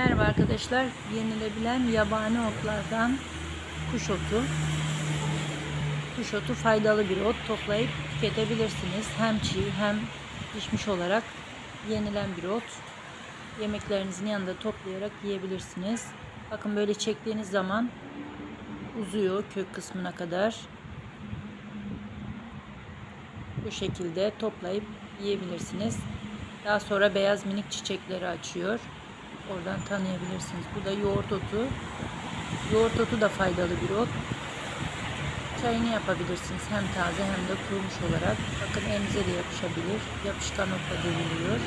Merhaba arkadaşlar. Yenilebilen yabani otlardan kuş otu. Kuş otu faydalı bir ot. Toplayıp tüketebilirsiniz. Hem çiğ hem pişmiş olarak yenilen bir ot. Yemeklerinizin yanında toplayarak yiyebilirsiniz. Bakın böyle çektiğiniz zaman uzuyor kök kısmına kadar. Bu şekilde toplayıp yiyebilirsiniz. Daha sonra beyaz minik çiçekleri açıyor. Oradan tanıyabilirsiniz. Bu da yoğurt otu. Yoğurt otu da faydalı bir ot. Çayını yapabilirsiniz hem taze hem de kurumuş olarak. Bakın elinize de yapışabilir. Yapışkan otla deniliyor.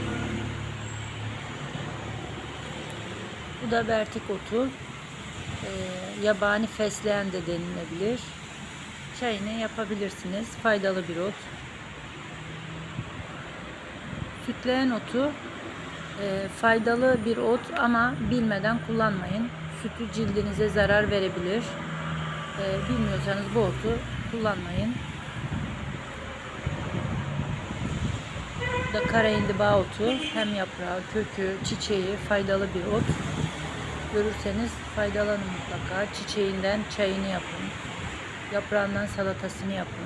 Bu da vertik otu. Ee, yabani fesleğen de denilebilir. Çayını yapabilirsiniz. Faydalı bir ot. Sütleğen otu e, faydalı bir ot ama bilmeden kullanmayın. Sütü cildinize zarar verebilir. E, bilmiyorsanız bu otu kullanmayın. Da kara indiba otu. Hem yaprağı, kökü, çiçeği faydalı bir ot. Görürseniz faydalanın mutlaka. Çiçeğinden çayını yapın. Yaprağından salatasını yapın.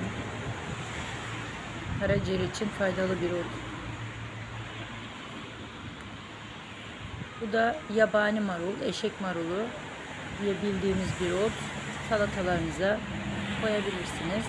Karaciğer için faydalı bir ot. Bu da yabani marul, eşek marulu diye bildiğimiz bir ot. Salatalarınıza koyabilirsiniz.